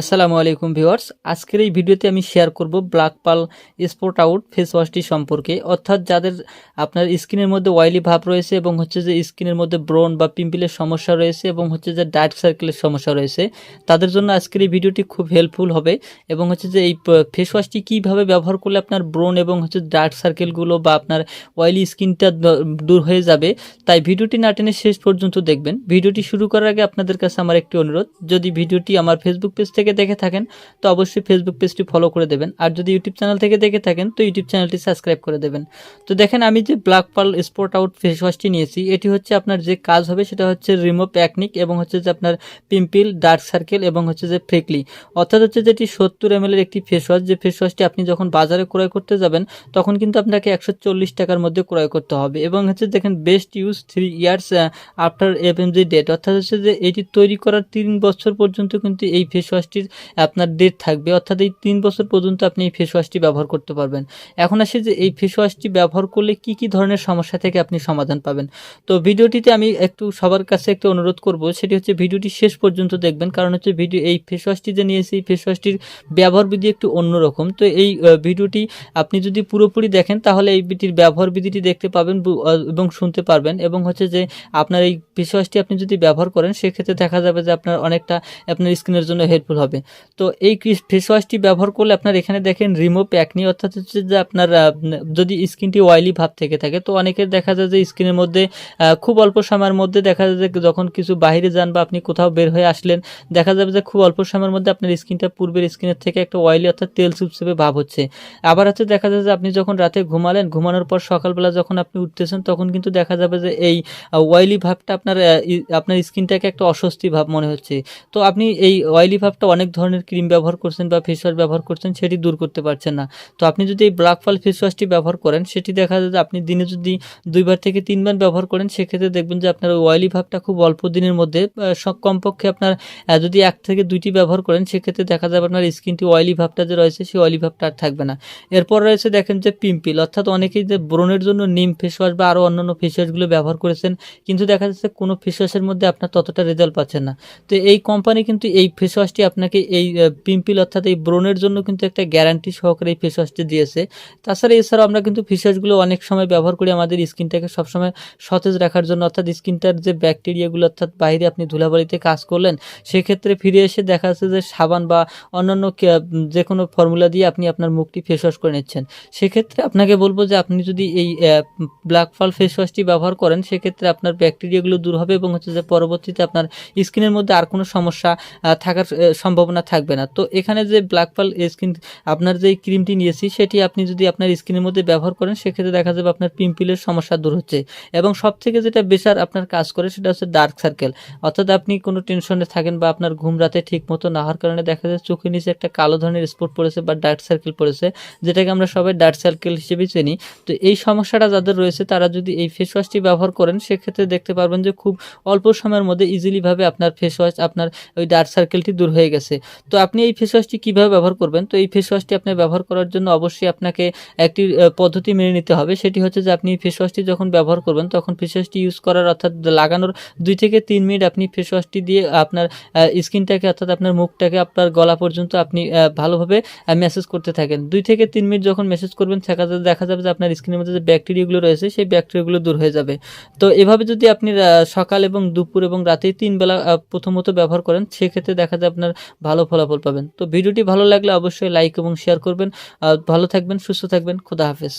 আসসালামু আলাইকুম ভিউয়ার্স। আজকের এই ভিডিওতে আমি শেয়ার করব black pearl spot out face ওয়াশটি সম্পর্কে। অর্থাৎ যাদের আপনার স্কিনের মধ্যে অয়েলি ভাব রয়েছে এবং হচ্ছে যে স্কিনের মধ্যে ব্রন বা পিম্পলের সমস্যা রয়েছে এবং হচ্ছে যে ডার্ক সার্কেলের সমস্যা রয়েছে, তাদের জন্য আজকের এই ভিডিওটি খুব হেল্পফুল হবে এবং হচ্ছে যে এই ফেস ওয়াশটি কীভাবে ব্যবহার করলে আপনার ব্রন এবং হচ্ছে ডার্ক সার্কেলগুলো বা আপনার অয়েলি স্কিনটা দূর হয়ে যাবে, তাই ভিডিওটি না টেনে শেষ পর্যন্ত দেখবেন। ভিডিওটি শুরু করার আগে আপনাদের কাছে আমার একটি অনুরোধ, যদি ভিডিওটি আমার ফেসবুক পেজ থেকে দেখে থাকেন, তো অবশ্যই ফেসবুক পেজটি ফলো করে দেবেন। আর যদি ইউটিউব চ্যানেল থেকে দেখে থাকেন, তো ইউটিউব চ্যানেলটি সাবস্ক্রাইব করে দেবেন। তো দেখেন, আমি যে black pearl spot out face ওয়াশটি নিয়েছি, এটি হচ্ছে আপনার যে কাজ হবে সেটা হচ্ছে রিমুভ অ্যাকনিক এবং হচ্ছে যে আপনার পিম্পিল ডার্ক সার্কেল এবং হচ্ছে যে ফ্রেকলি অর্থাৎ হচ্ছে যেটি সত্তর এম একটি ফেস ওয়াশ যে ফেস ওয়াশটি আপনি যখন বাজারে ক্রয় করতে যাবেন, তখন কিন্তু আপনাকে একশো চল্লিশ টাকার মধ্যে ক্রয় করতে হবে। এবং হচ্ছে দেখেন best use three years after F M G date অর্থাৎ হচ্ছে যে এটি তৈরি করার তিন বছর পর্যন্ত কিন্তু এই ফেস ওয়াশটির আপনার ডেট থাকবে, অর্থাৎ এই তিন বছর পর্যন্ত আপনি এই ফেস ওয়াশটি ব্যবহার করতে পারবেন। এখন আসে যে এই ফেস ওয়াশটি ব্যবহার করলে কি কি ধরনের সমস্যা থেকে আপনি সমাধান পাবেন। তো ভিডিওটিতে আমি একটু সবার কাছে একটু অনুরোধ করব, সেটি হচ্ছে ভিডিওটি শেষ পর্যন্ত দেখবেন, কারণ হচ্ছে ভিডিও, এই ফেস ওয়াশটি যে নিয়েছি, এই ফেস ওয়াশটির ব্যবহার বিধি একটু অন্যরকম তো এই ভিডিওটি আপনি যদি পুরোপুরি দেখেন, তাহলে এই বিটির ব্যবহার বিধিটি দেখতে পাবেন এবং শুনতে পারবেন, এবং হচ্ছে যে আপনার এই ওয়াশটি আপনি যদি ব্যবহার করেন, সেক্ষেত্রে দেখা যাবে যে আপনার অনেকটা আপনার স্কিনের জন্য হেল্পফুল হবে। তো এই ফেস ওয়াশটি ব্যবহার করলে আপনার এখানে দেখেন রিমো প্যাকনি অর্থাৎ হচ্ছে যে আপনার যদি স্কিনটি অয়েলি ভাব থেকে থাকে, তো অনেকের দেখা যায় যে স্কিনের মধ্যে খুব অল্প সময়ের মধ্যে দেখা যায় যে যখন কিছু বাইরে যান বা আপনি কোথাও বের হয়ে আসলেন, দেখা যাবে যে খুব অল্প সময়ের মধ্যে আপনার স্কিনটা পূর্বের স্কিনের থেকে একটা অয়েলি অর্থাৎ তেল চুপচেপে ভাব হচ্ছে। আবার হচ্ছে দেখা যায় যে আপনি যখন রাতে ঘুমালেন, ঘুমানোর পর সকালবেলা যখন আপনি উঠতেছেন, তখন কিন্তু দেখা যাবে যে এই অয়েলি ভাবটা আপনার আপনার স্কিনটাকে একটা অস্বস্তি ভাব মনে হচ্ছে। তো আপনি এই অয়েলি ভাবটা অনেক ধরনের ক্রিম ব্যবহার করছেন বা ফেস ওয়াশ ব্যবহার করছেন, সেটি দূর করতে পারছেন না। তো আপনি যদি এই ব্ল্যাক ফাল ফেস ওয়াশটি ব্যবহার করেন, সেটি দেখা যায় যে আপনি দিনে যদি দুইবার থেকে তিনবার ব্যবহার করেন, সেক্ষেত্রে দেখবেন যে আপনার অয়েলি ভাবটা খুব অল্প দিনের মধ্যে কমপক্ষে আপনার যদি এক থেকে দুইটি ব্যবহার করেন, সেক্ষেত্রে দেখা যাবে আপনার স্কিনটি অয়েলি ভাবটা যে রয়েছে, সেই অয়েলি ভাবটা আর থাকবে না। এরপর রয়েছে দেখেন যে পিম্পিল অর্থাৎ অনেকেই যে ব্রণের জন্য নিম ফেস ওয়াশ বা আরও অন্যান্য ফেস ওয়াশগুলো ব্যবহার করেছেন, কিন্তু দেখা যাচ্ছে কোনো ফেস ওয়াশের মধ্যে আপনার ততটা রেজাল্ট পাচ্ছেন না। তো এই কোম্পানি কিন্তু এই ফেস ওয়াশটি আপনাকে এই পিম্পিল অর্থাৎ এই ব্রণের জন্য কিন্তু একটা গ্যারান্টি সহকারে এই ফেস ওয়াশটি দিয়েছে। তাছাড়া এছাড়াও আমরা কিন্তু ফেস ওয়াশগুলো অনেক সময় ব্যবহার করি আমাদের স্কিনটাকে সবসময় সতেজ রাখার জন্য। অর্থাৎ স্কিনটার যে ব্যাকটেরিয়াগুলো অর্থাৎ বাইরে আপনি ধুলাবালিতে কাজ করলেন, সেক্ষেত্রে ফিরে এসে দেখা যাচ্ছে যে সাবান বা অন্যান্য যে কোনো ফর্মুলা দিয়ে আপনি আপনার মুখটি ফেস ওয়াশ করে নিচ্ছেন। সেক্ষেত্রে আপনাকে বলব যে আপনি যদি এই ব্ল্যাক ফল ফেস ওয়াশটি ব্যবহার করেন, সেক্ষেত্রে আপনার ব্যাকটেরিয়াগুলো দূর হবে এবং হচ্ছে যে পরবর্তীতে আপনার স্কিনের মধ্যে আর কোনো সমস্যা থাকার সম্ভাবনা থাকবে না। তো এখানে যে ব্ল্যাক পাল স্কিন আপনার যে ক্রিমটি নিয়েছি, সেটি আপনি যদি আপনার স্কিনের মধ্যে ব্যবহার করেন, সেক্ষেত্রে দেখা যাবে আপনার পিম্পিলের সমস্যা দূর হচ্ছে। এবং সব থেকে যেটা বেশার আপনার কাজ করে, সেটা হচ্ছে ডার্ক সার্কেল অর্থাৎ আপনি কোনো টেনশনে থাকেন বা আপনার ঘুম রাতে ঠিক মতো না হওয়ার কারণে দেখা যায় চোখের নিচে একটা কালো ধরনের স্পট পড়েছে বা ডার্ক সার্কেল পড়েছে, যেটাকে আমরা সবাই ডার্ক সার্কেল হিসেবেই চিনি। তো এই সমস্যাটা যাদের রয়েছে, তারা যদি এই ফেস ওয়াশটি ব্যবহার করেন, সেক্ষেত্রে দেখতে পারবেন যে খুব অল্প সময়ের মধ্যে ইজিলিভাবে আপনার ফেস ওয়াশ আপনার ওই ডার্ক সার্কেলটি দূর হয়ে গেছে। তো আপনি এই ফেস ওয়াশটি কীভাবে ব্যবহার করবেন? তো এই ফেস ওয়াশটি আপনি ব্যবহার করার জন্য অবশ্যই আপনাকে একটি পদ্ধতি মেনে নিতে হবে। সেটি হচ্ছে যে আপনি ফেস ওয়াশটি যখন ব্যবহার করবেন, তখন ফেস ওয়াশটি ইউজ করার অর্থাৎ লাগানোর দুই থেকে তিন মিনিট আপনি ফেস ওয়াশটি দিয়ে আপনার স্কিনটাকে অর্থাৎ আপনার মুখটাকে আপনার গলা পর্যন্ত আপনি ভালোভাবে মেসেজ করতে থাকেন। দুই থেকে তিন মিনিট যখন মেসেজ করবেন দেখা যাবে দেখা যাবে যে আপনার স্কিনের মধ্যে যে ব্যাকটেরিয়াগুলো রয়েছে, সেই ব্যাকটেরিয়াগুলো দূর হয়ে যাবে। তো এভাবে যদি আপনি সকাল এবং দুপুর এবং রাতে তিন বেলা প্রথমত ব্যবহার করেন, সেক্ষেত্রে দেখা যায় আপনার ভালো ফলাফল পাবেন। তো ভিডিওটি ভালো লাগলে অবশ্যই লাইক এবং শেয়ার করবেন। ভালো থাকবেন, সুস্থ থাকবেন, খুদা হাফেজ।